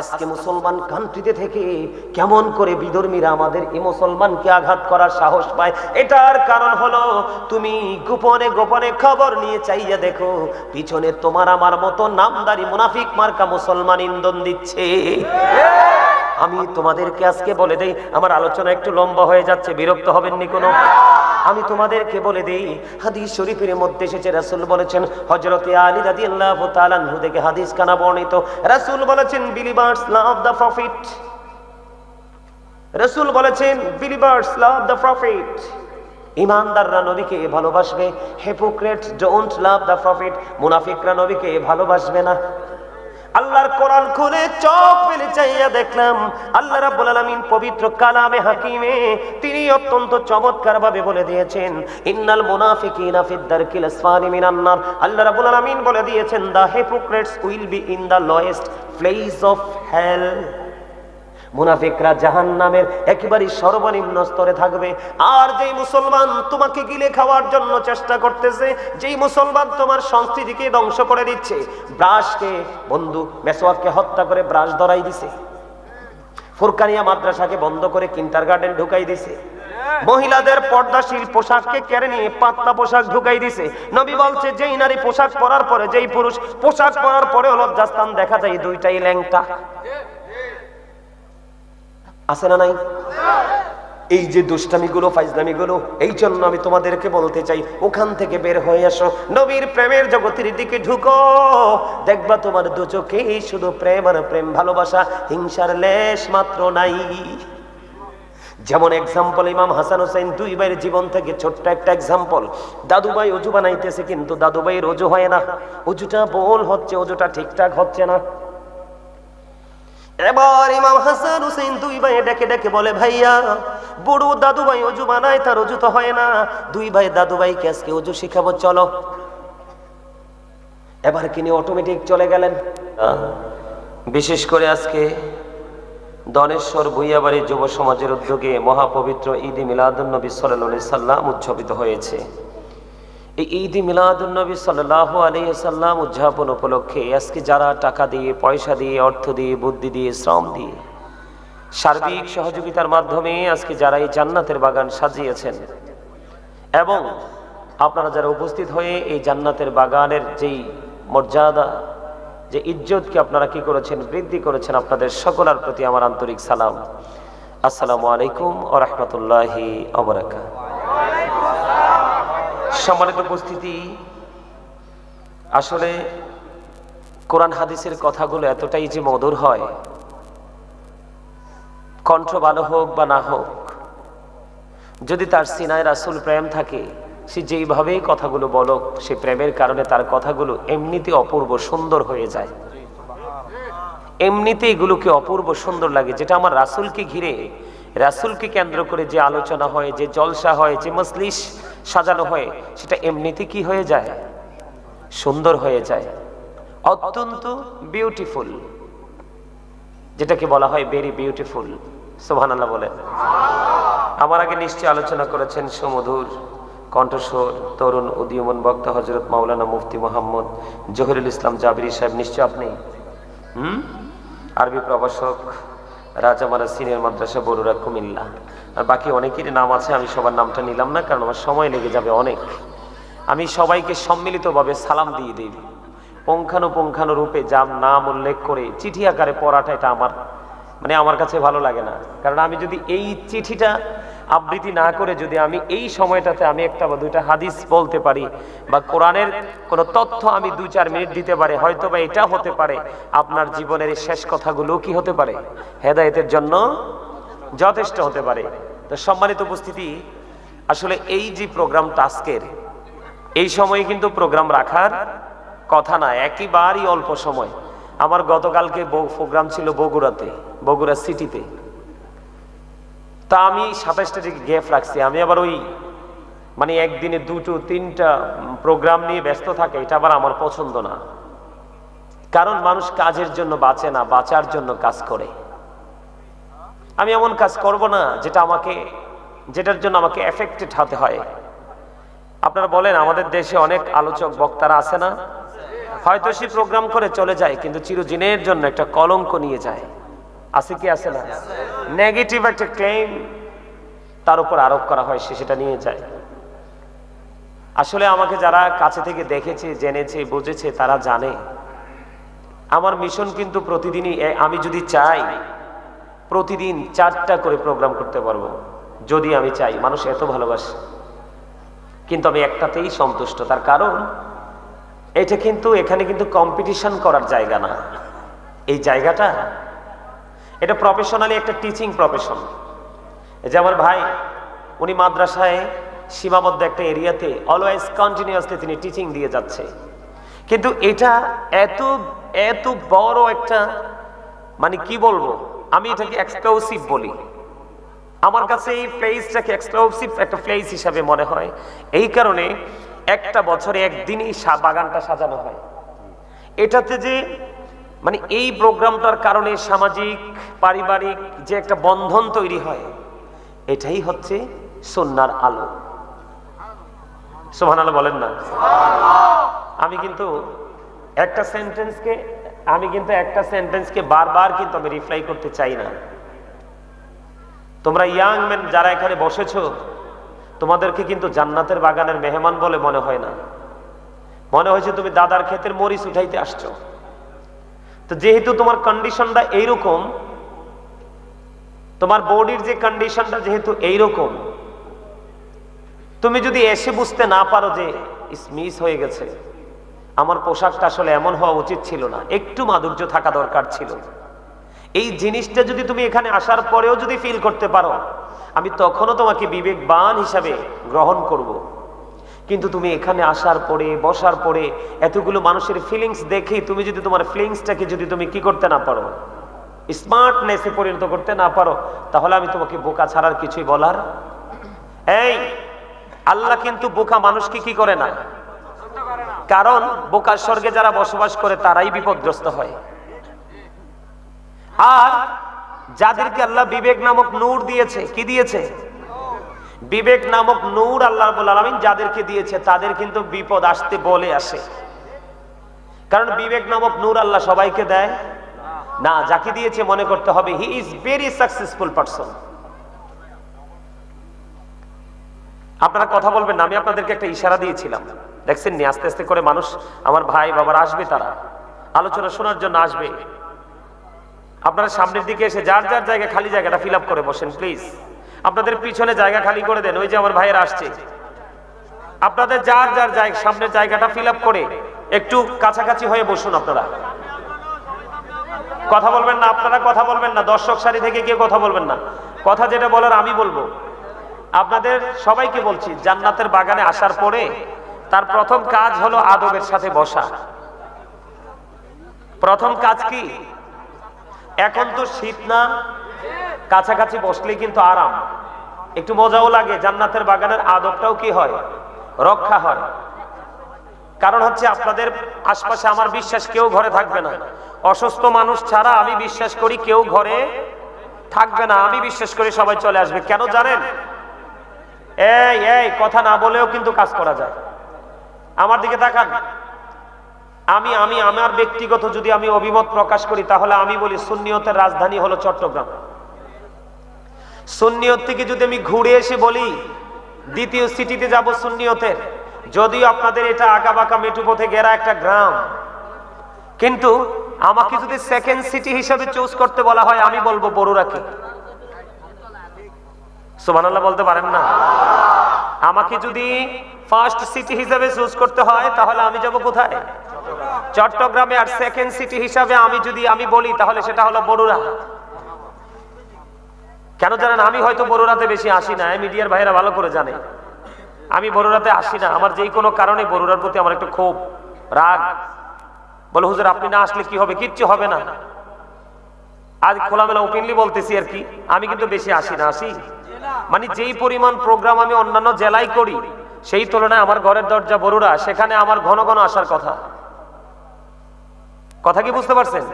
আজকে মুসলমান কান্ট্রিতে থেকে কেমন করে বিধর্মীরা আমাদের এই মুসলমানকে আঘাত করার সাহস পায়, এটার কারণ হলো তুমি গোপনে গোপনে খবর নিয়ে চাইয়া দেখো, পিছনে তোমার আমার মতো নামদারি মুনাফিক মার্কা মুসলমান ইন্দন দিচ্ছে। আমি তোমাদেরকে আজকে বলে দেই, আমার আলোচনা একটু লম্বা হয়ে যাচ্ছে, বিরক্ত হবেননি কোনো? আমি তোমাদেরকে বলে দেই, হাদিস শরীফের মধ্যে এসেছে, রাসূল বলেছেন, হযরতে আলী রাদিয়াল্লাহু তাআলা আনহু থেকে হাদিস কানা বর্ণিত। রাসূল বলেছেন বিলিভার্স লাভ দ্য প্রফিট রাসূল বলেছেন বিলিভার্স লাভ দ্য প্রফিট ইমানদাররা নবীকে ভালোবাসবে hypocrite don't love the prophet মুনাফিকরা নবীকে ভালোবাসবে না। আল্লাহর কোরআন খুলে চোখ মেলে চাইয়া দেখলাম, আল্লাহ রাব্বুল আলামিন পবিত্র কালামে হাকিমে তিনি অত্যন্ত চমৎকার ভাবে বলে দিয়েছেন, ইন্নাল মুনাফিকিনা ফিদ দারকিল আসফালি মিনান নার। আল্লাহ রাব্বুল আলামিন বলে দিয়েছেন the hypocrites will be in the lowest place of hell মুনাফিকরা জাহান নামের একেবারে সর্বনিম্ন স্তরে থাকবে। আর যেই মুসলমান তোমাকে গিলে খাওয়ার জন্য চেষ্টা করতেছে, যেই মুসলমান তোমার সংস্কৃতিকে ধ্বংস করে দিচ্ছে, ব্রাশকে বন্ধু মেসোয়াককে হত্যা করে ব্রাশ ধরাই দিছে। ফুরকানিয়া মাদ্রাসাকে বন্ধ করে কিন্টার গার্ডেন ঢুকাই দিছে। মহিলাদের পর্দাশীল পোশাককে কেড়ে নিয়ে পাতলা পোশাক ঢুকাই দিছে। নবী বলছে, যেই নারী পোশাক পরার পরে, যেই পুরুষ পোশাক পরার পরেও লজ্জাস্থান দেখা যায় দুইটাই ল্যাংটা। আছে না নাই? এই যে দুষ্টামিগুলো, ফাইজলামিগুলো, এই জন্য আমি তোমাদেরকে বলতে চাই, ওখান থেকে বের হয়ে আসো নবীর প্রেমের জগতের দিকে ঢুকো। দেখবা তোমার দু চোখে শুধু প্রেম আর প্রেম ভালোবাসা, হিংসার লেশ মাত্র নাই। যেমন এক্সাম্পল ইমাম হাসান হোসেন দুই ভাইয়ের জীবন থেকে ছোট্ট একটা এক্সাম্পল দাদুভাই অজু বানাইতেছে কিন্তু দাদুভাইয়ের অজু হয় না। অজুটা বল হচ্ছে, অজুটা ঠিকঠাক হচ্ছে না। এবার ইমাম হাসান হুসেন দুই ভাই ডেকে ডেকে বলে, ভাইয়া, বুড়ো দাদু ভাই অজু বানায়, তার অজু তো হয় না। দুই ভাই দাদু ভাইকে আজকে অজু শিখাবো, চলো। এবার কিনে অটোমেটিক চলে গেলেন। বিশেষ করে আজকে দনেশ্বর ভুইয়াবাড়ি যুব সমাজের উদ্যোগে মহাপবিত্র ঈদ মিলাদুন্নবী সাল্লাহ সাল্লাম উদযাপিত হয়েছে। এই ঈদ মিলাদুন্নবী সাল্লাহ আলী সাল্লাম উদযাপন উপলক্ষে আজকে যারা টাকা দিয়ে, পয়সা দিয়ে, অর্থ দিয়ে, বুদ্ধি দিয়ে, শ্রম দিয়ে সার্বিক সহযোগিতার মাধ্যমে আজকে যারা এই জান্নাতের বাগান সাজিয়েছেন এবং আপনারা যারা উপস্থিত হয়ে এই জান্নাতের বাগানের যেই মর্যাদা, যে ইজ্জতকে আপনারা কি করেছেন, বৃদ্ধি করেছেন, আপনাদের সকলের প্রতি আমার আন্তরিক সালাম। আসসালামু আলাইকুম ও রহমতুল্লাহি সম্মানিত উপস্থিতি, আসলে কোরআন হাদিসের কথাগুলো এতটাই যে মধুর হয়, কণ্ঠ ভালো হোক বা না হোক, যদি তার সিনায় রাসুল প্রেম থাকে, সে যেইভাবেই কথাগুলো বলক, সে প্রেমের কারণে তার কথাগুলো এমনিতে অপূর্ব সুন্দর হয়ে যায়। এমনিতে এগুলোকে অপূর্ব সুন্দর লাগে, যেটা আমার রাসুলকে ঘিরে, রাসুলকে কেন্দ্র করে যে আলোচনা হয়, যে জলসা হয়, যে মসলিস সাজানো হয়, সেটা এমনিতে কি হয়ে যায়? সুন্দর হয়ে যায়। অত্যন্ত বিউটিফুল যেটাকে বলা হয় ভেরি বিউটিফুল সোহান বলেন। আমার আগে নিশ্চয় আলোচনা করেছেন সুমধুর কণ্ঠস্বর তরুণ উদীয়মন বক্তা হজরত মাওলানা মুফতি মোহাম্মদ জহিরুল ইসলাম জাবিরি সাহেব। নিশ্চয় আপনি? হুম? আরবি প্রভাষক রাজামারা সিনিয়র মাদ্রাসা বড়ুরা কুমিল্লা। আর বাকি অনেকেরই নাম আছে, আমি সবার নামটা নিলাম না, কারণ আমার সময় লেগে যাবে অনেক। আমি সবাইকে সম্মিলিতভাবে সালাম দিয়ে দিই। পুঙ্খানুপুঙ্খানু রূপে যার নাম উল্লেখ করে চিঠি আকারে পড়াটা এটা আমার মানে আমার কাছে ভালো লাগে না। কারণ আমি যদি এই চিঠিটা আবৃত্তি না করে যদি আমি এই সময়টাতে আমি একটা বা দুইটা হাদিস বলতে পারি বা কোরআনের কোনো তথ্য আমি দুই চার মিনিট দিতে পারি হয়তো বা এটা হতে পারে। আপনার জীবনের শেষ কথাগুলো কি হতে পারে? হেদায়েতের জন্য যথেষ্ট হতে পারে। তো সম্মানিত উপস্থিতি, আসলে এই যে প্রোগ্রাম টাস্কের এই সময়ে কিন্তু প্রোগ্রাম রাখার কথা না, একেবারই অল্প সময়। আমার গতকালকে প্রোগ্রাম ছিল বগুড়াতে, বগুড়া সিটিতে। তা আমি সাতাশটা থেকে গ্যাপ রাখছি। আমি আবার ওই মানে একদিনে দুটো, তিনটা প্রোগ্রাম নিয়ে ব্যস্ত থাকে, এটা আবার আমার পছন্দ না। কারণ মানুষ কাজের জন্য বাঁচে না, বাঁচার জন্য কাজ করে। আমি এমন কাজ করব না, যেটা আমাকে, যেটার জন্য আমাকে এফেক্টেড হতে হয়। আপনারা বলেন, আমাদের দেশে অনেক আলোচক, বক্তারা আছে না? হয়তো সে প্রোগ্রাম করে চলে যায়, কিন্তু চিরদিনের জন্য একটা কলঙ্ক নিয়ে যায়। আছে কি, আছে না? নেগেটিভ একটা ক্লেম তার উপর আরোপ করা হয়, সে সেটা নিয়ে যায়। আসলে আমাকে যারা কাছে থেকে দেখেছে, জেনেছে, বুঝেছে, তারা জানে, আমার মিশন কিন্তু প্রতিদিনই আমি যদি চাই, প্রতিদিন চারটা করে প্রোগ্রাম করতে পারব। যদি আমি চাই, মানুষ এত ভালোবাসে। কিন্তু আমি একটাতেই সন্তুষ্ট, তার কারণ, এটা কিন্তু, এখানে কিন্তু কম্পিটিশন করার জায়গা না। এই জায়গাটা এটা প্রফেশনালি একটা টিচিং প্রফেশন যে আমার ভাই, উনি মাদ্রাসায় সীমাবদ্ধ একটা এরিয়াতে অলওয়েজ কন্টিনিউয়াসলি তিনি টিচিং দিয়ে যাচ্ছে। কিন্তু এটা এত এত বড় একটা মানে কি বলব, আমি এটাকে এক্সক্লুসিভ বলি। আমার কাছে এই প্লেসটাকে এক্সক্লুসিভ একটা প্লেস হিসাবে মনে হয়। এই কারণে একটা বছরে একদিনই বাগানটা সাজানো হয়। এটাতে যে মানে এই প্রোগ্রামটার কারণে সামাজিক, পারিবারিক যে একটা বন্ধন তৈরি হয়, এটাই হচ্ছে সন্ন্যার আলো। সোহান আলো বলেন না? আমি কিন্তু একটা সেন্টেন্সকে আমি কিন্তু একটা সেন্টেন্সকে বারবার কিন্তু আমি রিপ্লাই করতে চাই না। তোমরা ইয়াং ম্যান যারা এখানে বসেছো, তোমাদেরকে কিন্তু জান্নাতের বাগানের মেহমান বলে মনে হয় না। মনে হয়েছে তুমি দাদার ক্ষেতের মরিচ উঠাইতে আসছো। তো যেহেতু তোমার কন্ডিশনটা এইরকম, তোমার বডির যে কন্ডিশনটা যেহেতু এইরকম, তুমি যদি এসে বুঝতে না পারো যে মিস হয়ে গেছে, আমার পোশাকটা আসলে এমন হওয়া উচিত ছিল না একটু মাধুর্য থাকা দরকার ছিল এই জিনিসটা যদি তুমি এখানে আসার পরেও যদি ফিল করতে পারো, আমি তখনও তোমাকে বিবেকবান হিসাবে গ্রহণ করব। কিন্তু তুমি এখানে আসার পরে, বসার পরে এতগুলো মানুষের ফিলিংস দেখেই তুমি যদি তোমার ফিলিংসটাকে যদি তুমি কি করতে না পারো স্মার্টনেসে পরিণত করতে না পারো, তাহলে আমি তোমাকে বোকা ছাড়ার কিছুই বলার এই, আল্লাহ কিন্তু বোকা মানুষকে কি করে না? কারণ বোকার স্বর্গে যারা বসবাস করে তারাই বিপদগ্রস্ত হয়। আর যাদেরকে আল্লাহ বিবেক নামক নূর দিয়েছে, কি দিয়েছে? বিবেক নামক নূর আল্লাহ আলামিন যাদেরকে দিয়েছে, তাদের কিন্তু বিপদ আসতে বলে আসে। কারণ বিবেক নামক নূর আল্লাহ সবাইকে দেয়। না, যাকে দিয়েছে মনে করতে হবে he is very successful person আপনারা কথা বলবেন আমি আপনাদেরকে একটা ইশারা দিয়েছিলাম। দেখছেন নি, আস্তে আস্তে করে মানুষ, আমার ভাই বাবার আসবে তারা। আলোচনা শোনার জন্য আসবে। আপনারা সামনের দিকে এসে, যার যার জায়গা খালি জায়গাটা ফিল আপ করে বসেন প্লিজ আপনাদের পিছনে জায়গা খালি করে দেন, ওই যে আমার ভাইয়ের আসছে। আপনাদের যার যার জায়গা সামনের জায়গাটা ফিল করে একটু কাছাকাছি হয়ে বসুন আপনারা। কথা বলবেন না, আপনারা কথা বলবেন না, দর্শক সারি থেকে কেউ কথা বলবেন না। কথা যেটা বলার আমি বলব। আপনাদের সবাইকে বলছি, জান্নাতের বাগানে আসার পরে তার প্রথম কাজ হলো আদবের সাথে বসা। প্রথম কাজ কি? এখন তো শীত না, কাছাকাছি বসলেই কিন্তু আরাম। একটু মজাও লাগে, জান্নাতের বাগানের আদবটাও কি হয়? রক্ষা হয়। কারণ হচ্ছে আপনাদের আশপাশে আমার বিশ্বাস কেউ ঘরে থাকবে না। অসুস্থ মানুষ ছাড়া আমি বিশ্বাস করি কেউ ঘরে থাকবে না। আমি বিশ্বাস করি সবাই চলে আসবে। কেন জানেন? এই এই, কথা না বলেও কিন্তু কাজ করা যায়। আমার দিকে তাকান। আমি আমি, আমার ব্যক্তিগত যদি আমি অভিমত প্রকাশ করি, তাহলে আমি বলি সুন্নিয়তের রাজধানী হলো চট্টগ্রাম। সুন্নিয়ত থেকে যদি আমি ঘুরে এসে বলি, দ্বিতীয় সিটিতে যাব সুন্নিয়তের। যদিও আপনাদের এটা আঁকা বাঁকা মেটু পথে ঘেরা একটা গ্রাম। কিন্তু আমাকে যদি সেকেন্ড সিটি হিসাবে চুজ করতে বলা হয়, আমি বলব বড়ুরাকে সুবহানাল্লাহ বলতে পারেন না? আমাকে যদি ফার্স্ট সিটি হিসাবে চুজ করতে হয়, তাহলে আমি যাব কোথায়? চট্টগ্রামে আর সেকেন্ড সিটি হিসাবে আমি যদি, আমি বলি, তাহলে সেটা হলো বড়ুরা কেন জানেন, আমি হয়তো বড়ুরাতে বেশি আসি না মিডিয়ার ভাইরা ভালো করে জানে। আমি বড়ুরাতে আসি না, আমার যেই কোনো কারণে বড়ুরার প্রতি আমার একটু ক্ষোভ রাগ। বলে, হুজুর, আপনি না আসলে কি হবে? কিচ্ছু হবে না। আজ খোলামেলা ওপেনলি বলতেছি আর কি, আমি কিন্তু বেশি আসি না, আসি? মানে যেই পরিমাণ প্রোগ্রাম আমি অন্যান্য জেলায় করি, সেই তুলনায় আমার ঘরের দরজা বড়ুরা, সেখানে আমার ঘন ঘন আসার কথা। কথা কি বুঝতে পারছেন?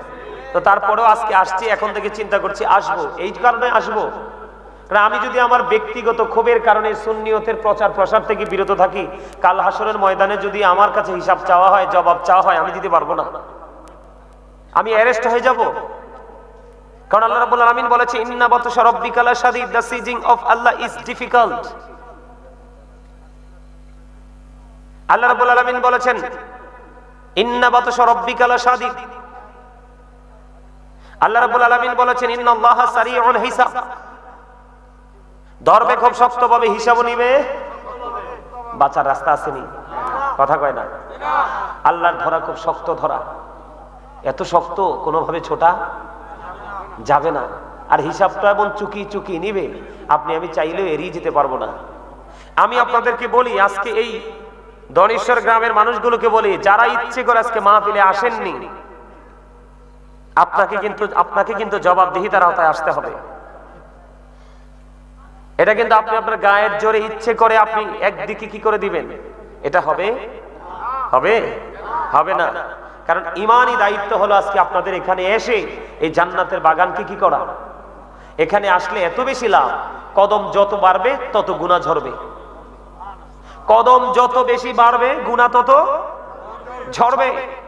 তো তারপরেও আজকে আসছি, এখন থেকে চিন্তা করছি, আসব। এই কারণে আসব। কারণ আমি যদি আমার ব্যক্তিগত ক্ষোভের কারণে সুন্নিয়তের প্রচার প্রসার থেকে বিরত থাকি, কাল হাসরের ময়দানে যদি আমার কাছে হিসাব চাওয়া হয়, জবাব চাওয়া হয়, আমি দিতে পারব না। আমি অ্যারেস্ট হয়ে যাব। কারণ আল্লাহ রাব্বুল আলামিন বলেছে, ইন্না বাতশা রাব্বিকা লাশাদীদ the seizing of Allah is difficult. আল্লাহ রাব্বুল আলামিন বলেছেন, ইন্না বাতশা রাব্বিকা লাশাদীদ আল্লাহ রাব্বুল আলামিন বলেছেন হিসাব। ধরবে খুব শক্তভাবে হিসাবও নিবে, বাঁচার রাস্তা আসেনি। কথা কয় না? আল্লাহর ধরা খুব শক্ত ধরা। এত শক্ত, কোনোভাবে ছোটা যাবে না। আর হিসাবটা এমন চুকি চুকি নিবে, আপনি আমি চাইলেও এড়িয়ে যেতে পারব না। আমি আপনাদেরকে বলি, আজকে এই দনেশ্বর গ্রামের মানুষগুলোকে বলি, যারা ইচ্ছে করে আজকে মাহফিলে আসেননি আপনাকে কিন্তু আপনাকে কিন্তু জবাবদিহিতার আওতায় আসতে হবে। এটা কিন্তু আপনি আপনার গায়ের জোরে ইচ্ছে করে আপনি একদিকে কি করে দিবেন? এটা হবে? হবে? হবে না। কারণ ইমানই দায়িত্ব হলো আজকে আপনাদের এখানে এসে এই জান্নাতের বাগানকে কি করা? এখানে আসলে এত বেশি লাভ, কদম যত বাড়বে, তত গুণা ঝরবে। কদম যত বেশি বাড়বে গুণা তত ঝরবে।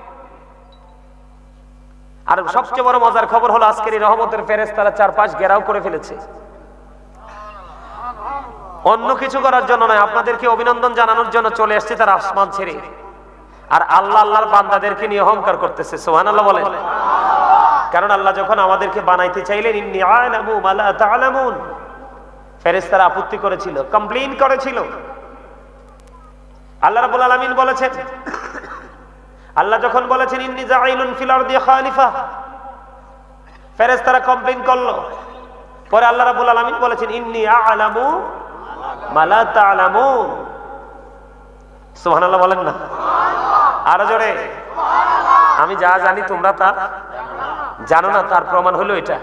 আর সবচেয়ে বড় মজার খবর হলো আজকের এই রহমতের ফেরেস তারা চারপাশ ঘেরাও করে ফেলেছে। অন্য কিছু করার জন্য নয়, আপনাদেরকে অভিনন্দন জানানোর জন্য চলে আসছে তারা আসমান ছেড়ে। আর আল্লাহ আল্লাহর বান্দাদেরকে নিয়ে অহংকার করতেছে সোহান আল্লাহ বলেন। কারণ আল্লাহ যখন আমাদেরকে বানাইতে চাইলেন ফেরেশতারা আপত্তি করেছিল, কমপ্লেইন করেছিল। আল্লাহ রাব্বুল আলামিন বলেছেন আল্লাহ যখন বলেছেন, ইন্নি জাইলুন খালিফা। করল। পরে আল্লাহ রাব্বুল আলামিন বলেছেন, ইন্নি আলামু সুবহানাল্লাহ বলেন না। আরও জোরে। আমি যা জানি তোমরা তা জানো না, তার প্রমাণ হলো এটা।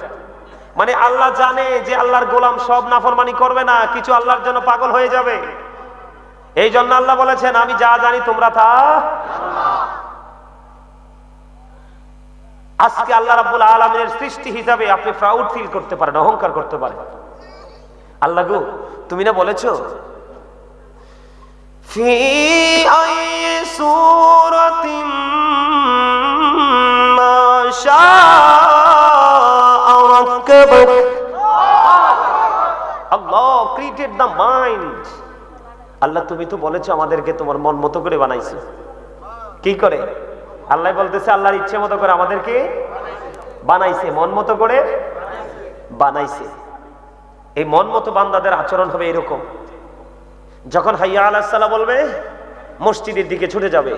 মানে আল্লাহ জানে যে আল্লাহর গোলাম সব নাফরমানি করবে না, কিছু আল্লাহর জন্য পাগল হয়ে যাবে। এই জন্য আল্লাহ বলেছেন, আমি যা জানি তোমরা তা আজকে আল্লাহ রাবুল আলমের সৃষ্টি হিসাবে আপনি প্রাউড ফিল করতে পারেন, অহংকার করতে পারেন। আল্লাহ গু, তুমি না বলেছ? আল্লাহ মাইন্ড আল্লাহ, তুমি তো বলেছ আমাদেরকে তোমার মন মতো করে বানাইছো। কি করে? আল্লাহ বলতেছে, আল্লাহর ইচ্ছে মতো করে আমাদেরকে বানাইছে, মন মতো করে বানাইছে। এই মন মতো বান্দাদের আচরণ হবে এরকম। যখন হাইয়া আলাহাল্লাহ বলবে, মসজিদের দিকে ছুটে যাবে।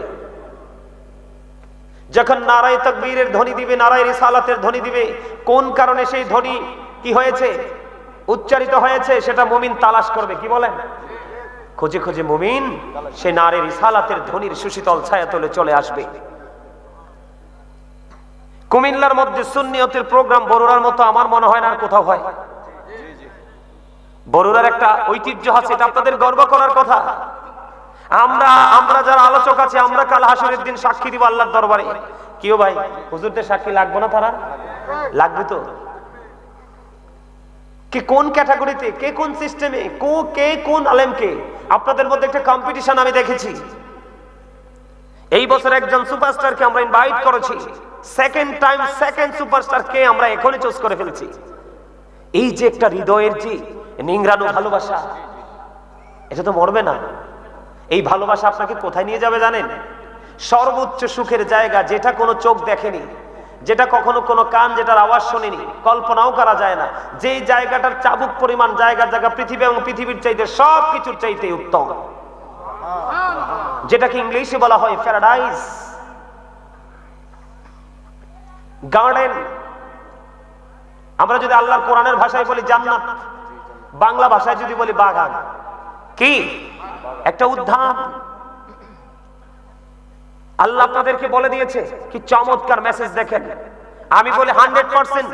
যখন নারায় তকবীরের ধ্বনি দিবে, নারায় রিসালাতের ধ্বনি দিবে, কোন কারণে সেই ধ্বনি কি হয়েছে, উচ্চারিত হয়েছে, সেটা মুমিন তালাশ করবে, কি বলেন? খুঁজে খুঁজে মুমিন, সে নারে রিসালাতের ধ্বনির সুশীতল ছায়া তোলে চলে আসবে। কুমিল্লার মধ্যে সুন্নিয়তের প্রোগ্রাম বড়ুরার মতো আমার মনে হয় না কোথাও হয়। বড়ুরার একটা ঐতিহ্য আছে, এটা আপনাদের গর্ব করার কথা। আমরা আমরা যারা আলোচক আছে, আমরা কাল হাসুরের দিন সাক্ষী দিব আল্লাহর দরবারে। কেউ ভাই, হুজুরদের সাক্ষী লাগবে না তারা? লাগবে তো। কে কোন ক্যাটাগরিতে, কে কোন সিস্টেমে, কো, কে, কোন আলেমকে? আপনাদের মধ্যে একটা কম্পিটিশন আমি দেখেছি। এই বছর একজন সুপারস্টারকে আমরা ইনভাইট করেছি। সেকেন্ড টাইম সেকেন্ড সুপারস্টার কে আমরা এখনই চুজ করে ফেলছি। এই যে একটা হৃদয়ের যে নিংরানো ভালোবাসা, এটা তো মরবে না। এই ভালোবাসা আপনাকে কোথায় নিয়ে যাবে জানেন? সর্বোচ্চ সুখের জায়গা যেটা কোনো চোখ দেখেনি, যেটা কখনো কোনো কান, যেটার আওয়াজ শোনেনি, কল্পনাও করা যায় না। যেই জায়গাটার চাবুক পরিমাণ, জায়গা জায়গা, পৃথিবী এবং পৃথিবীর চাইতে সব কিছুর চাইতে উত্তম। যেটাকে ইংলিশে বলা হয় প্যারাডাইস গার্ডেন। আমরা যদি আল্লাহর কোরআনের ভাষায় বলি জান্নাত, বাংলা ভাষায় যদি বলি বাগান। কি? একটা উদ্যান। আল্লাহ আপনাদেরকে বলে দিয়েছে, কি চমৎকার মেসেজ দেখেন। আমি বলি হান্ড্রেড পার্সেন্ট।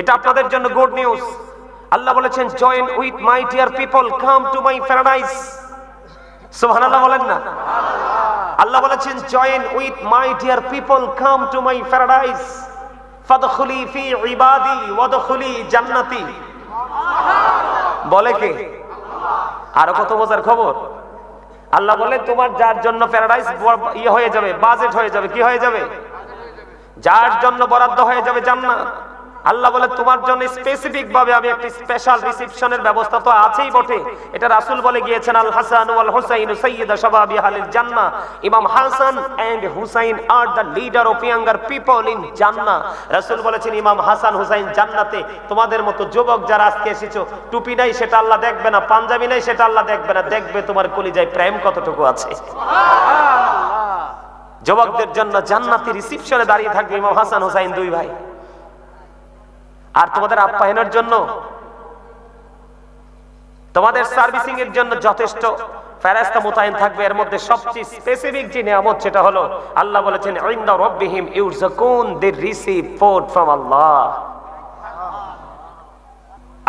এটা আপনাদের জন্য গুড নিউজ আল্লাহ বলেছেন join with my dear people come to my paradise সুবহানাল্লাহ বলেন না? আল্লাহ বলেছেন join with my dear people come to my paradise ফাদখুলি ফি ইবাদি, ওয়াদখুলি জান্নাতি। বলে কে? আরও কত মজার খবর? আল্লাহ বলে, তোমার যার জন্য প্যারাডাইস ইয়ে হয়ে যাবে বাজেট হয়ে যাবে, কি হয়ে যাবে? যার জন্য বরাদ্দ হয়ে যাবে জান্নাত। আল্লাহ বলে তোমার জন্য স্পেসিফিক ভাবে আমি একটি স্পেশাল রিসেপশনের ব্যবস্থা তো আছেই বটে। এটা রাসূল বলে গিয়েছেন আল হাসান ওয়াল হুসাইন সাইয়্যিদা শাবাবি আহলিল জান্নাহ। Imam Hasan and Hussain are the leader of younger people in জান্নাহ রাসূল বলেছেন ইমাম হাসান হুসাইন জান্নাতে তোমাদের মতো যুবক যারা আজকে এসেছ টুপি নাই সেটা আল্লাহ দেখবে না পাঞ্জাবি নাই সেটা আল্লাহ দেখবে না দেখবে তোমার কলিজায় প্রেম কতটুকু আছে। যুবকদের জন্য জান্নাতি রিসেপশনে দাঁড়িয়ে থাকবে ইমাম হাসান হুসাইন দুই ভাই। আর তোমাদের আপ্যায়নের জন্য, তোমাদের সার্ভিসিং এর জন্য যথেষ্ট ফেরেশতা মোতায়েন থাকবে। এর মধ্যে সবচেয়ে স্পেসিফিক যে নিয়ামত সেটা হলো, আল্লাহ বলেছেন, ইনদা রাব্বিহিম ইউরজাকুন they receive food from Allah.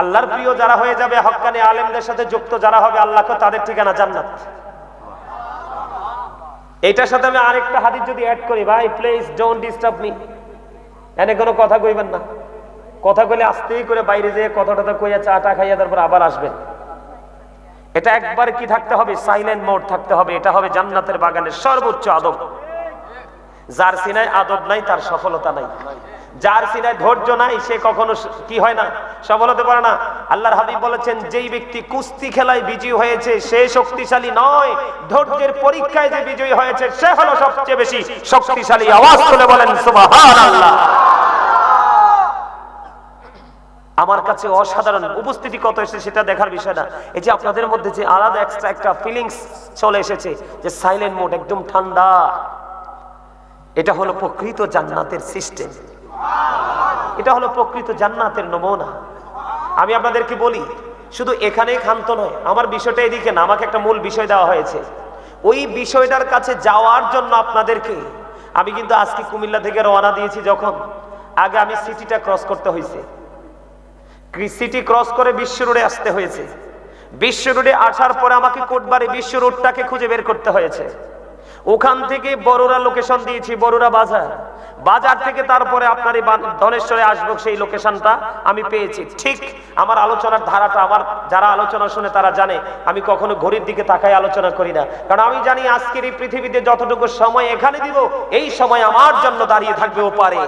আল্লাহর প্রিয় যারা হয়ে যাবে, হক্কানি আলেমদের সাথে যুক্ত যারা হবে, আল্লাহ আল্লাহকে তাদের ঠিকানা জান্নাত। এটার সাথে আমি আরেকটা হাদিস যদি অ্যাড করি, ভাই প্লিজ ডোন্ট ডিস্টার্ব মি এনে কোনো কথা কইবেন না। কথা কইলে আস্তেই করে বাইরে যেয়ে কথা টথা কইয়া চা টা খাইয়া তারপর আবার আসবেন এটা একবার কি থাকতে হবে? সাইলেন্ট মোড থাকতে হবে। এটা হবে জান্নাতের বাগানের সর্বোচ্চ আদব। যার সিনায় আদব নাই, তার সফলতা নাই। যার সিনায় ধৈর্য নাই, সে কখনো কি হয় না? সফল হতে পারে না। আল্লাহর হাবিব বলেছেন, যেই ব্যক্তি কুস্তি খেলায় বিজয়ী হয়েছে, সে শক্তিশালী নয়। ধৈর্যের পরীক্ষায় যে বিজয়ী হয়েছে, সে হলো সবচেয়ে বেশি শক্তিশালী। আওয়াজ তুলে বলেন, সুবহানাল্লাহ। আমার কাছে অসাধারণ উপস্থিতি কত এসেছে সেটা দেখার বিষয় না। এই যে আপনাদের মধ্যে যে আলাদা এক্সট্রা একটা ফিলিংস চলে এসেছে, যে সাইলেন্ট মোড একদম ঠান্ডা। এটা হলো প্রকৃত জান্নাতের সিস্টেম এটা হলো প্রকৃত জান্নাতের নমুনা। আমি আপনাদেরকে বলি, শুধু এখানেই ক্ষান্ত নয়, আমার বিষয়টা এদিকে না, আমাকে একটা মূল বিষয় দেওয়া হয়েছে। ওই বিষয়টার কাছে যাওয়ার জন্য আপনাদেরকে আমি কিন্তু আজকে কুমিল্লা থেকে রওনা দিয়েছি যখন। আগে আমি সিটিটা ক্রস করতে হয়েছে সিটি ক্রস করে বিশ্ব রোডে আসতে হয়েছে। বিশ্ব রোডে আসার পরে আমাকে কোটবারে বিশ্ব রোডটাকে খুঁজে বের করতে হয়েছে। ওখান থেকে বড়রা লোকেশন দিয়েছি বড়রা বাজার। বাজার থেকে তারপরে আপনার এই ধনেশ্বরে আসব, সেই লোকেশনটা আমি পেয়েছি। ঠিক আমার আলোচনার ধারাটা আমার যারা আলোচনা শুনে তারা জানে, আমি কখনো ঘড়ির দিকে তাকাই আলোচনা করি না। কারণ আমি জানি আজকের এই পৃথিবীতে যতটুকু সময় এখানে দিব, এই সময় আমার জন্য দাঁড়িয়ে থাকবে ও পারে।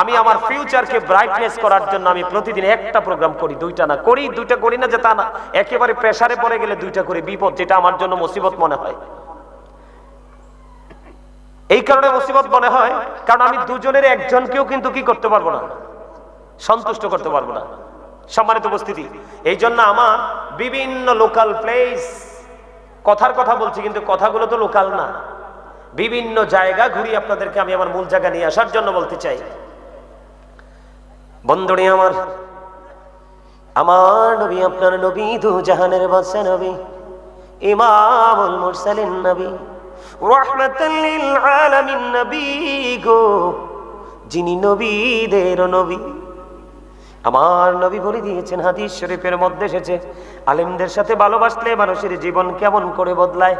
আমি আমার ফিউচারকে ব্রাইটনেস করার জন্য আমি প্রতিদিন একটা প্রোগ্রাম করি, দুইটা না। করি, দুইটা করি না যে তা না। একেবারে প্রেসারে পড়ে গেলে দুইটা করি, বিপদ যেটা আমার জন্য মুসিবত মনে হয়। এই কারণে মুসিবত মনে হয়, কারণ আমি দুজনের একজনকেও কিন্তু কি করতে পারব না? সন্তুষ্ট করতে পারব না। সম্মানিত উপস্থিতি এই জন্য আমার বিভিন্ন লোকাল প্লেস কথার কথা বলছি কিন্তু কথাগুলো তো লোকাল না। বিভিন্ন জায়গা ঘুরি আপনাদেরকে আমি আমার মূল জায়গা নিয়ে আসার জন্য বলতে চাই। বন্ধুরে আমার আমার নবী, আপনার নবী, দু জাহানের বাদশা নবী, ইমামুল মুরসালিন নবী লিল আলামিন নবী গো, যিনি নবীদের নবী। আমার নবী বলে দিয়েছেন, হাদিস শরীফের মধ্যে এসেছে, আলেমদের সাথে ভালোবাসলে মানুষের জীবন কেমন করে বদলায়,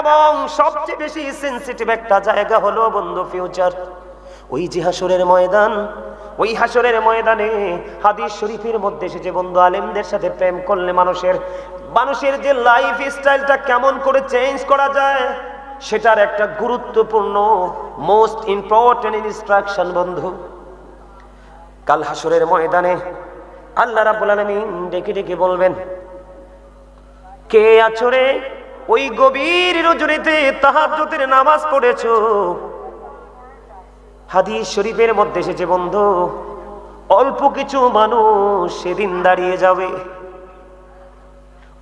এবং সবচেয়ে বেশি সেন্সিটিভ একটা জায়গা হলো বন্ধু ফিউচার ওই যে হাসরের ময়দান, ওই হাসরের ময়দানে হাদিস শরীফের মধ্যে এসেছে, বন্ধু আলেমদের সাথে প্রেম করলে মানুষের মানুষের যে লাইফ স্টাইলটা কেমন করে চেঞ্জ করা যায়, সেটার একটা গুরুত্বপূর্ণ মোস্ট ইম্পর্টেন্ট ইনস্ট্রাকশন বন্ধু। কাল হাসরের ময়দানে আল্লাহ রাব্বুল আলামিন ডেকে ডেকে বলবেন, কে আছো রে? ওই গভীর রজনীতে তাহাজ্জুদের নামাজ পড়েছো? হাদিস শরীফের মধ্যে এসেছে, বন্ধু, অল্প কিছু মানুষ সেদিন দাঁড়িয়ে যাবে।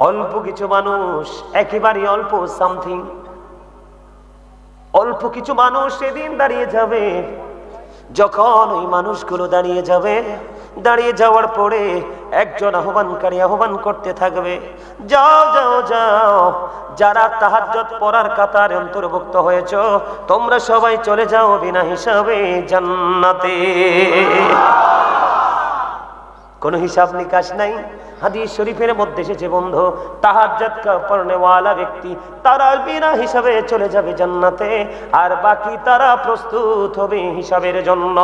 অল্প কিছু মানুষ, একেবারে অল্প সামথিং অল্প কিছু মানুষ সেদিন দাঁড়িয়ে যাবে, যখন ওই মানুষগুলো দাঁড়িয়ে যাবে দাঁড়িয়ে যাওয়ার পরে একজন আহ্বানকারী আহ্বান করতে থাকবে, যাও যাও যাও, যারা তাহাজ্জত পড়ার কাতার অন্তর্ভুক্ত হয়েছ, তোমরা সবাই চলে যাও বিনা হিসাবে জান্নাতে। কোনো হিসাব নিকাশ নাই। হাদিস শরীফের মধ্যে এসেছে, বন্ধু তাহাজ্জাত পড়নেওয়ালা ব্যক্তি, তারা বিনা হিসাবে চলে যাবে জান্নাতে, আর বাকি তারা প্রস্তুত হবে হিসাবের জন্য।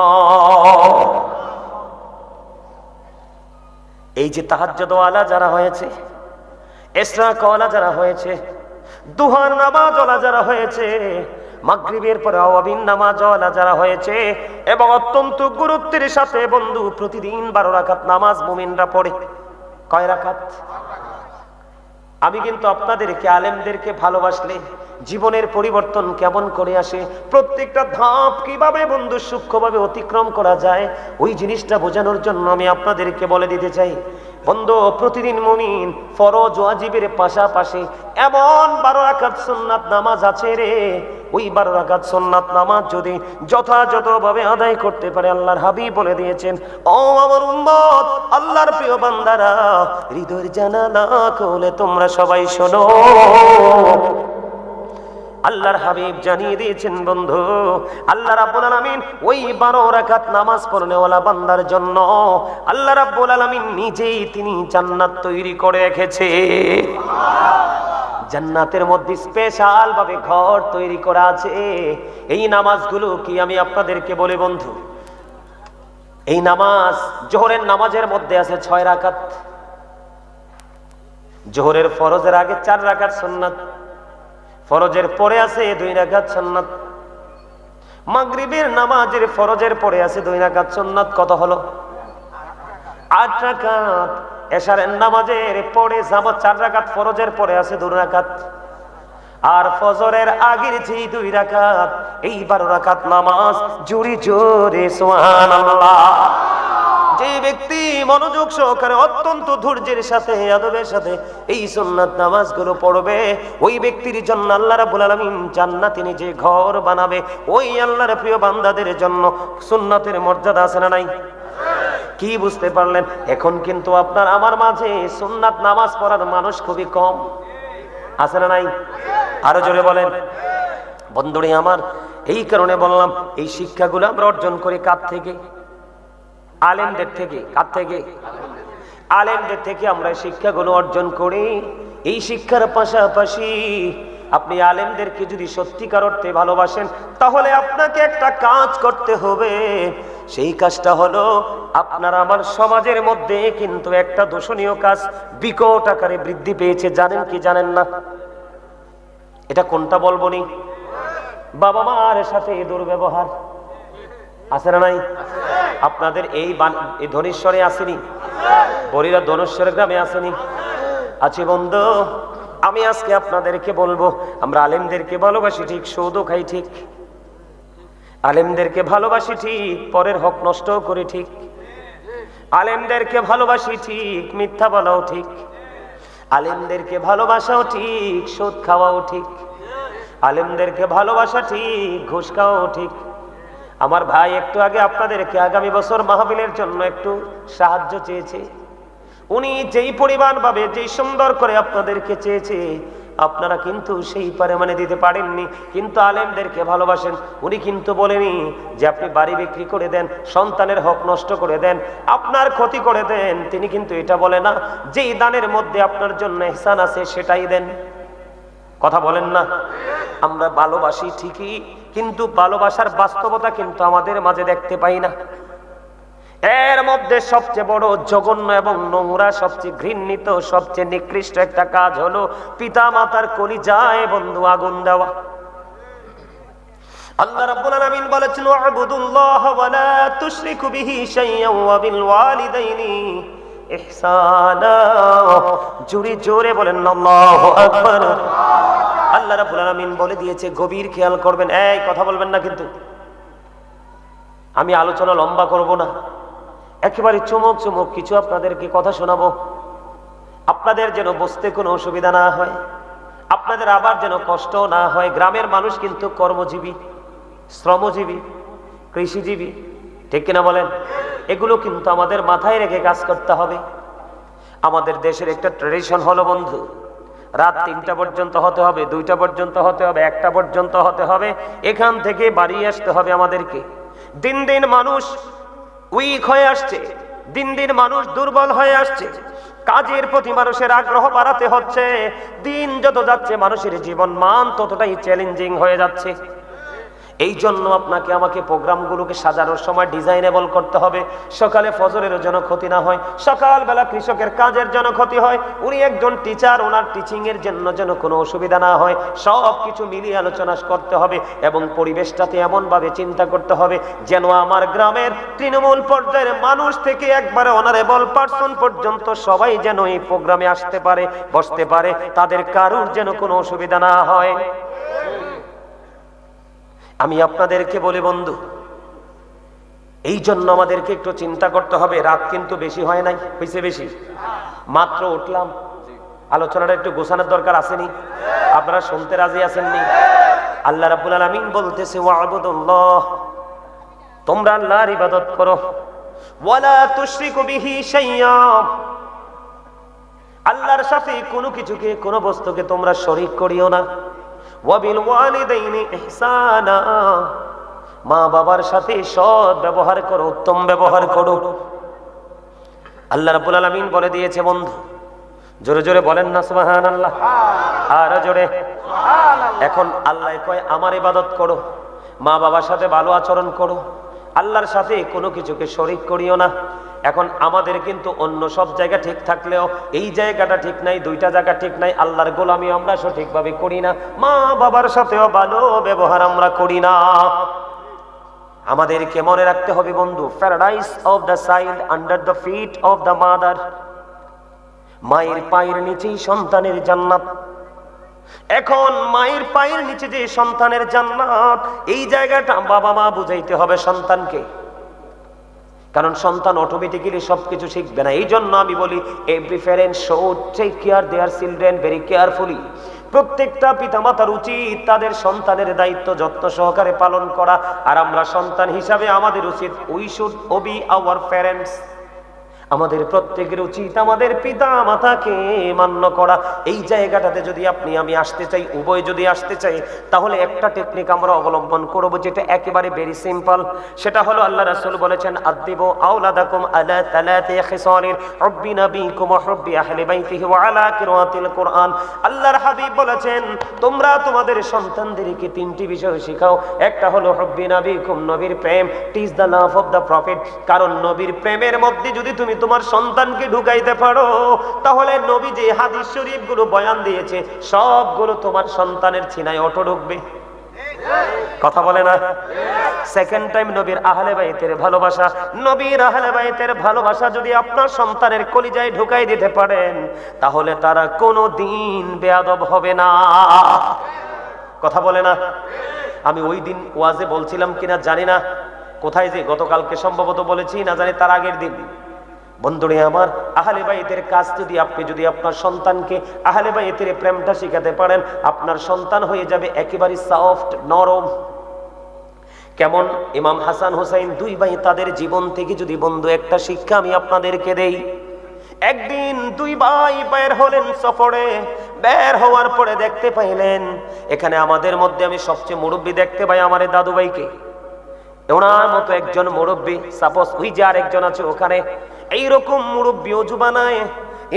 এই যে তাহাজ্জদওয়ালা যারা হয়েছে এসরা কওয়ালা যারা হয়েছে, দুহার ওলা যারা হয়েছে, মাগরিবের পরে আওয়াবিন নামাজওয়ালা যারা হয়েছে এবং অত্যন্ত গুরুত্বের সাথে বন্ধু প্রতিদিন বারো রাখাত নামাজ মুমিনরা পড়ে। কয় রাকাত? আমি কিন্তু আপনাদেরকে, আলেমদেরকে ভালোবাসলে জীবনের পরিবর্তন কেমন করে আসে, প্রত্যেকটা ধাপ কীভাবে বন্ধু সূক্ষ্মভাবে অতিক্রম করা যায়, ওই জিনিসটা বোঝানোর জন্য আমি আপনাদেরকে বলে দিতে চাই। বন্ধু, প্রতিদিন মুমিন ফরজ ওয়াজিবের পাশাপাশি এমন বারো রাকাত সুন্নাত নামাজ আছে রে। ওই বারো রাকাত সুন্নাত নামাজ যদি যথাযথভাবে আদায় করতে পারে, আল্লাহর হাবিব বলে দিয়েছেন, ও আমার উম্মত, আল্লাহর প্রিয় বান্দারা, হৃদয়ের জানালা খোলে তোমরা সবাই শোনো। আল্লাহর হাবিব জানিয়ে দিয়েছেন, বন্ধু, আল্লাহ রাব্বুল আলামিন ওই 12 রাকাত নামাজ পড়নেওয়ালা বান্দার জন্য আল্লাহ রাব্বুল আলামিন নিজেই তিনি জান্নাত তৈরি করে রেখেছে। জান্নাতের মধ্যে স্পেশাল ভাবে ঘর তৈরি করা আছে। এই নামাজগুলো কি আমি আপনাদেরকে বলি, বন্ধু? এই নামাজ জোহরের নামাজের মধ্যে আছে ছয় রাকাত। জোহরের ফরজের আগে চার রাকাত সুন্নাত। ফরজের পরে আছে দুই রাকাত সুন্নাত। মাগরিবের নামাজের ফরজের পরে আছে দুই রাকাত সুন্নাত, কত হলো? আট রাকাত। এশারের নামাজের পরে যাব চার রাকাত, ফরজের পরে আছে দুই রাকাত। আর ফজরের আগের যে দুই রাকাত এই বারো রাকাত নামাজ, জুড়ি জোরে, সুবহানাল্লাহ। যে ব্যক্তি মনোযোগ সহকারে অত্যন্ত ধৈর্যের সাথে, আদবের সাথে এই সুন্নাত নামাজগুলো পড়বে, ওই ব্যক্তির জন্য আল্লাহ রাব্বুল আলামিন জান্নাত তিনি যে ঘর বানাবে। ওই আল্লাহর প্রিয় বান্দাদের জন্য সুন্নাতের মর্যাদা আছে না নাই? কি বুঝতে পারলেন? এখন কিন্তু আপনার, আমার মাঝে সুন্নাত নামাজ পড়ার মানুষ খুবই কম। আছে না নাই? আরও জোরে বলেন। বন্ধুরে আমার, এই কারণে বললাম, এই শিক্ষাগুলো আমরা অর্জন করি কার থেকে? আলেমদের থেকে, কার থেকে? আলেমদের থেকে আমরা শিক্ষাগুলো অর্জন করি। এই শিক্ষার পাশাপাশি আপনি আলেমদেরকে যদি সত্যিকার অর্থে ভালোবাসেন, তাহলে আপনাকে একটা কাজ করতে হবে। সেই কাজটা হলো, আপনার আমার সমাজের মধ্যে কিন্তু একটা দূষণীয় কাজ বিকট আকারে বৃদ্ধি পেয়েছে। জানেন কি জানেন না? এটা কোনটা বলব নি? বাবা মার সাথে দুর্ব্যবহার। আছে না নাই? আপনাদের এই এই ধনেশ্বরে আসেনি? বরিরা ধনেশ্বরের গ্রামে আসেনি? আছে বন্ধু, আমি আজকে আপনাদেরকে বলব, আমরা আলেমদেরকে ভালোবাসি ঠিক, সৌদও খাই ঠিক। আলেমদেরকে ভালোবাসি ঠিক, পরের হক নষ্ট করে ঠিক। আলেমদেরকে ভালোবাসি ঠিক, মিথ্যা বলাও ঠিক। আলেমদেরকে ভালোবাসাও ঠিক সুদ খাওয়াও ঠিক। আলেমদেরকে ভালোবাসা ঠিক, ঘুষ খাওয়াও ঠিক। আমার ভাই একটু আগে আপনাদেরকে আগামী বছর মাহফিলের জন্য একটু সাহায্য চেয়েছে। উনি যেই পরিমাণ ভাবে, যেই সুন্দর করে আপনাদেরকে চেয়েছে, আপনারা কিন্তু সেই পরিমাণে দিতে পারেননি। কিন্তু আলেমদেরকে ভালোবাসেন। উনি কিন্তু বলেনি যে আপনি বাড়ি বিক্রি করে দেন, সন্তানের হক নষ্ট করে দেন, আপনার ক্ষতি করে দেন। তিনি কিন্তু এটা বলে না, যেই দানের মধ্যে আপনার জন্য এহসান আছে সেটাই দেন। কথা বলেন না। আমরা ভালোবাসি ঠিকই কিন্তু ভালোবাসার বাস্তবতা কিন্তু আমাদের মাঝে দেখতে পাই না। এর মধ্যে সবচেয়ে বড়, জঘন্য এবং নোংরা, সবচেয়ে ঘৃণিত, সবচেয়ে নিকৃষ্ট একটা কাজ হলো পিতা মাতার কলিজায় বন্ধু আগুন দেওয়া। আল্লাহ জোরে জোরে বলেন রাব্বুল আলামিন বলে দিয়েছে, গভীর খেয়াল করবেন। এই, কথা বলবেন না কিন্তু। আমি আলোচনা লম্বা করব না। একেবারে চমক চমক কিছু আপনাদেরকে কথা শোনাবো। আপনাদের যেন বসতে কোনো অসুবিধা না হয়। আপনাদের আবার যেন কষ্ট না হয়। গ্রামের মানুষ কিন্তু কর্মজীবী, শ্রমজীবী, কৃষিজীবী, ঠিক কিনা বলেন? এগুলো কিন্তু আমাদের মাথায় রেখে কাজ করতে হবে। আমাদের দেশের একটা ট্রেডিশন হলো বন্ধু। রাত তিনটা পর্যন্ত হতে হবে, দুইটা পর্যন্ত হতে হবে, একটা পর্যন্ত হতে হবে। এখান থেকে বাড়ি আসতে হবে আমাদেরকে। দিন দিন মানুষ উইক হয়ে আসছে, দিন দিন মানুষ দুর্বল হয়ে আসছে। কাজের প্রতি মানুষের আগ্রহ বাড়াতে হচ্ছে। দিন যত যাচ্ছে, মানুষের জীবন মান ততটাই চ্যালেঞ্জিং হয়ে যাচ্ছে। এই জন্য আপনাকে আমাকে প্রোগ্রামগুলোকে সাজানোর সময় ডিজাইনেবল করতে হবে। সকালে ফজরের যেন ক্ষতি না হয়, সকালবেলা কৃষকের কাজের জন্য ক্ষতি হয়, উনি একজন টিচার ওনার টিচিং এর জন্য যেন কোনো অসুবিধা না হয় সব কিছু মিলিয়ে আলোচনা করতে হবে এবং পরিবেশটাতে এমনভাবে চিন্তা করতে হবে যেন আমার গ্রামের তৃণমূল পর্যায়ের মানুষ থেকে একবারে অনারেবল পার্সন পর্যন্ত সবাই যেন এই প্রোগ্রামে আসতে পারে, বসতে পারে, তাদের কারুর যেন কোনো অসুবিধা না হয়। আমি আপনাদেরকে বলি বন্ধু, এই জন্য আমাদেরকে একটু চিন্তা করতে হবে, রাত কিন্তু বেশি হয় নাই হয়েছে বেশি। মাত্র উঠলাম, আলোচনাটা একটু গোছানোর দরকার আসেনি। আপনারা শুনতে রাজি আসেননি আল্লাহ রাব্বুল আলামিন বলতেছে তোমরা আল্লাহর ইবাদত করো। আল্লাহর সাথে কোনো কিছুকে, কোনো বস্তুকে তোমরা শরীক করিও না। মা বাবার সাথে সৎ ব্যবহার করো, উত্তম ব্যবহার করো। আল্লাহ রাব্বুল আলামিন বলে দিয়েছে, বন্ধু, জোরে জোরে বলেন না, সুবহানাল্লাহ। আর জোরে। এখন আল্লাহ কয়, আমার ইবাদত করো, মা বাবার সাথে ভালো আচরণ করো, আল্লাহর সাথে কোনো কিছুকে শরিক করিও না। এখন আমাদের কিন্তু অন্য সব জায়গা ঠিক থাকলেও এই জায়গাটা ঠিক নাই, দুইটা জায়গা ঠিক নাই, আল্লাহর গোলামি আমরা সঠিকভাবে করি না, মা বাবার সাথেও ভালো ব্যবহার আমরা করি না। আমাদেরকে মনে রাখতে হবে বন্ধু paradise of the child under the feet of the mother মায়ের পায়ের নিচেই সন্তানের জান্নাত। এখন মায়ের পায়ের নিচে যে সন্তানের জান্নাত, এই জায়গাটা বাবা মা বুঝাইতে হবে সন্তানকে। কারণ সন্তান অটোমেটিক্যালি সবকিছু শিখবে না। এই জন্য আমি বলি every parent should take care their children very carefully প্রত্যেকটা পিতামাতার উচিত তাদের সন্তানের দায়িত্ব যত্ন সহকারে পালন করা। আর আমরা সন্তান হিসাবে আমাদের উচিত we should obey our parents আমাদের প্রত্যেকের উচিত আমাদের পিতা মাতাকে মান্য করা। এই জায়গাটাতে যদি আপনি, আমি আসতে চাই, উভয় যদি আসতে চাই, তাহলে একটা টেকনিক আমরা অবলম্বন করব যেটা একেবারে ভেরি সিম্পল সেটা হলো আল্লাহ রাসূল বলেছেন আদিবু আওলাদাকুম আলা তালাতি রব্বি নাবিকুম রব্বি বাইতিহি ওয়া আলা কিরাতিল কোরআন। আল্লাহর হাবিব বলেছেন, তোমরা তোমাদের সন্তানদেরকে তিনটি বিষয় শেখাও। একটা হলো রব্বি নাবিকুম, নবীর প্রেম। It's the love of the prophet কারণ নবীর প্রেমের মধ্যে যদি তুমি তোমার সন্তানকে ঢুকাইতে পারো, তাহলে নবী যে হাদিস শরীফগুলো বয়ান দিয়েছে, সবগুলো তোমার সন্তানের ছিনায় অটো ঢুকবে। কথা বলে না? সেকেন্ড টাইম নবীর আহলে বাইতের ভালোবাসা। নবীর আহলে বাইতের ভালোবাসা যদি আপনার সন্তানের কলিজায় ঢুকাই দিতে পারেন, তাহলে তারা কোনো দিন বেয়াদব হবে না। কথা বলে না? আমি ওই দিন ওয়াজে বলছিলাম কিনা জানি না। কোথায় যে গতকালকে সম্ভবত বলেছি, না জানি তার আগের দিন। বন্ধুরে আমার, আহলে বাইতের কাজ যদি আপনি, যদি আপনার সন্তানকে আহলে বাইতের প্রেমটা শিখাতে পারেন, আপনার সন্তান হয়ে যাবে একেবারে সফট নরম। কেমন? ইমাম হাসান হোসাইন দুই ভাই তাদের জীবন থেকে যদি বন্ধু, একটা শিক্ষা আমি আপনাদেরকে দেই। একদিন দুই ভাই বের হলেন সফরে, বের হওয়ার পরে দেখতে পাইলেন, এখানে আমাদের মধ্যে আমি সবচেয়ে মুরব্বী দেখতে পাই আমার দাদু ভাইকে ওনার মতো একজন মুরব্বী সাপোজ ওই যে আরেকজন আছে ওখানে, এইরকম মুরব্বী অজু বানায়।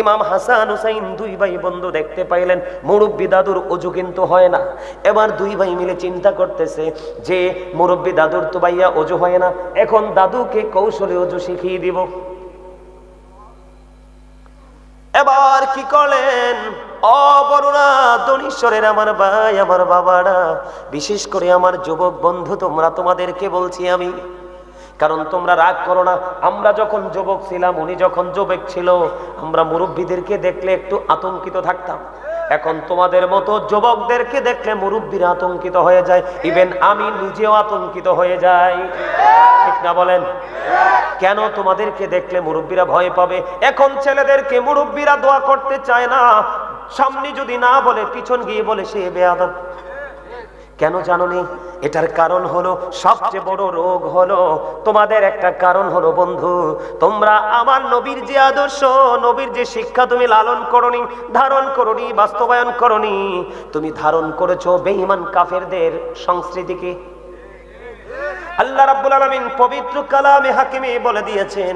ইমাম হাসান হুসাইন দুই ভাই বন্ধু দেখতে পাইলেন, মুরব্বী দাদুর অজু কিন্তু হয় না। এবার দুই ভাই মিলে চিন্তা করতেছে যে মুরব্বী দাদুর তো ভাইয়া অজু হয় না, এখন দাদুকে কৌশলে অজু শিখিয়ে দিব। এবার কি করলেন? আমার ভাই, আমার বাবারা, বিশেষ করে আমার যুবক বন্ধু, তোমরা তোমাদেরকে বলছি আমি, কারণ তোমরা রাগ করো না, আমরা যখন যুবক ছিলাম, উনি যখন যুবক ছিল, আমরা মুরব্বীদেরকে দেখলে একটু আতঙ্কিত থাকতাম। এখন তোমাদের মতো যুবকদেরকে দেখলে মুরব্বীরা আতঙ্কিত হয়ে যায় ইভেন আমি নিজেও আতঙ্কিত হয়ে যাই। ঠিক না বলেন? কেন তোমাদেরকে দেখলে মুরব্বীরা ভয় পাবে? এখন ছেলেদেরকে মুরব্বীরা দোয়া করতে চায় না সামনে যদি না বলে, পিছন গিয়ে বলে, সে বেয়াদব। কেন জানো নি? এটার কারণ হলো, সবচেয়ে বড় রোগ হলো, তোমাদের একটা কারণ হলো, বন্ধু, তোমরা আমার নবীর যে আদর্শ, নবীর যে শিক্ষা তুমি লালন করনি, ধারণ করনি, বাস্তবায়ন করনি, তুমি ধারণ করেছ বেঈমান কাফেরদের সংস্কৃতিকে আল্লাহ রাব্বুল আলামিন পবিত্র কালামে হাকিমে বলে দিয়েছেন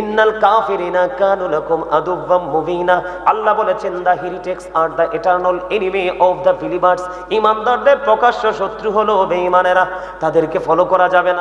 ইন্নাল কাফিরিনা কানু লাকুম আদুব্বাম মুবিনা। আল্লাহ বলেছেন the heretics R the eternal enemy of the believers, ইমানদারদের প্রকাশ্য শত্রু হলো বেঈমানেরা। তাদেরকে ফলো করা যাবে না।